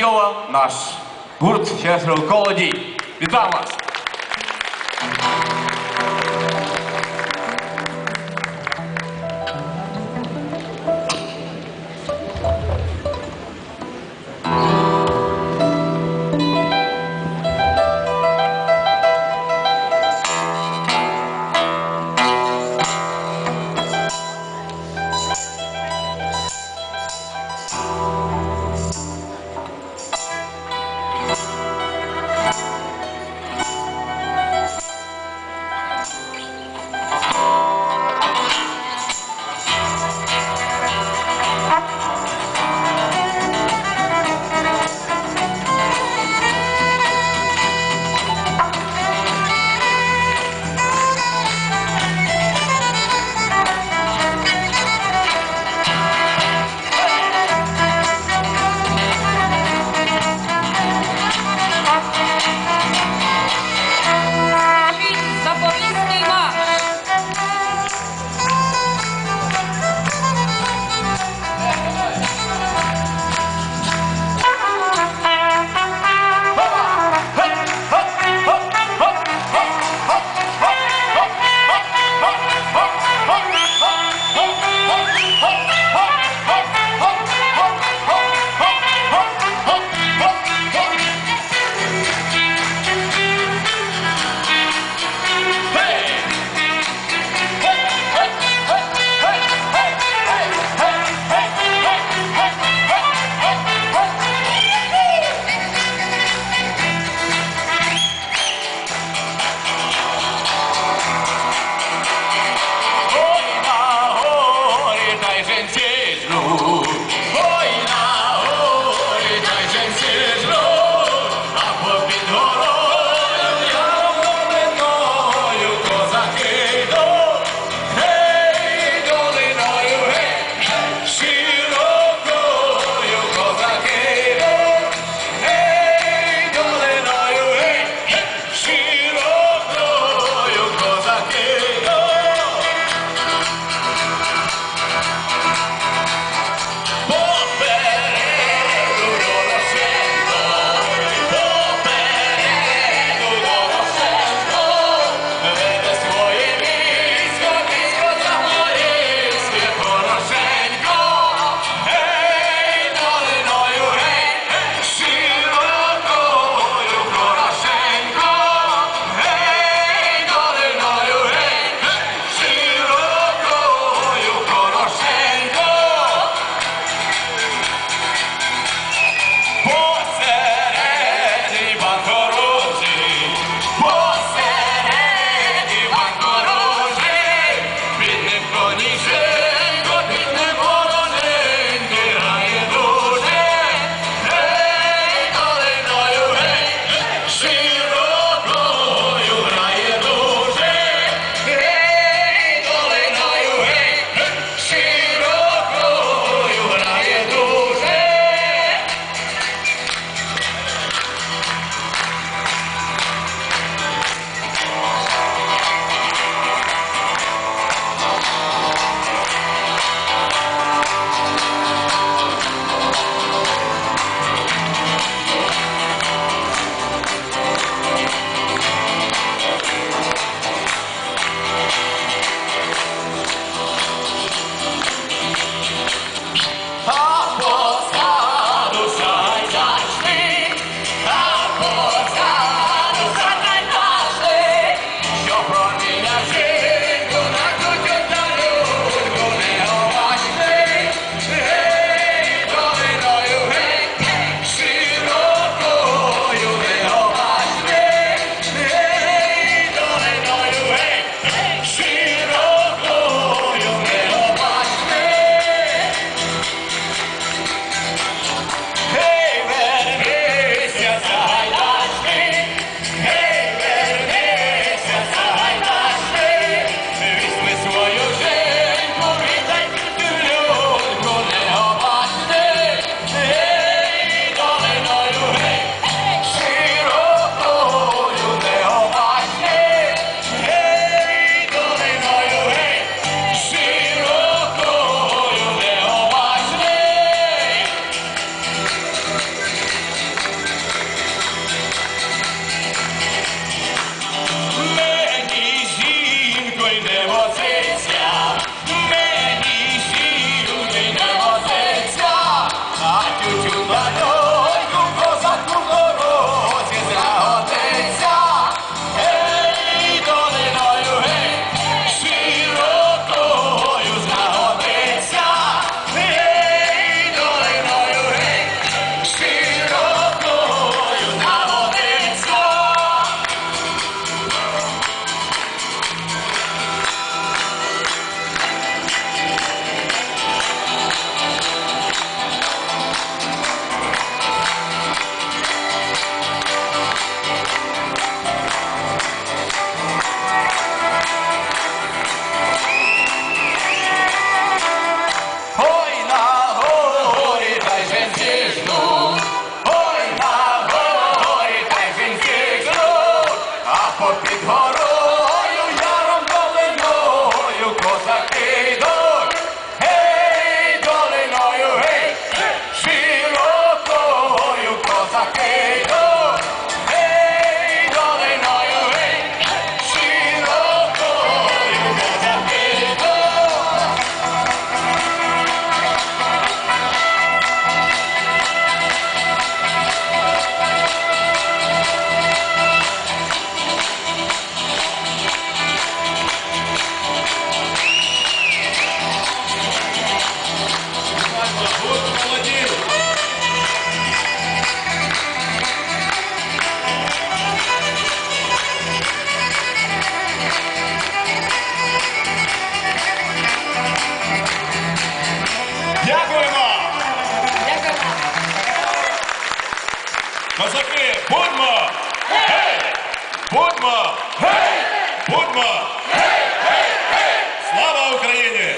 Данила, наш гурт Шеффилд Колоді. Вітаю вас! podcast. Козаки, будьмо! Гей! Будьмо! Гей! Будьмо! Гей! Гей! Слава Україні!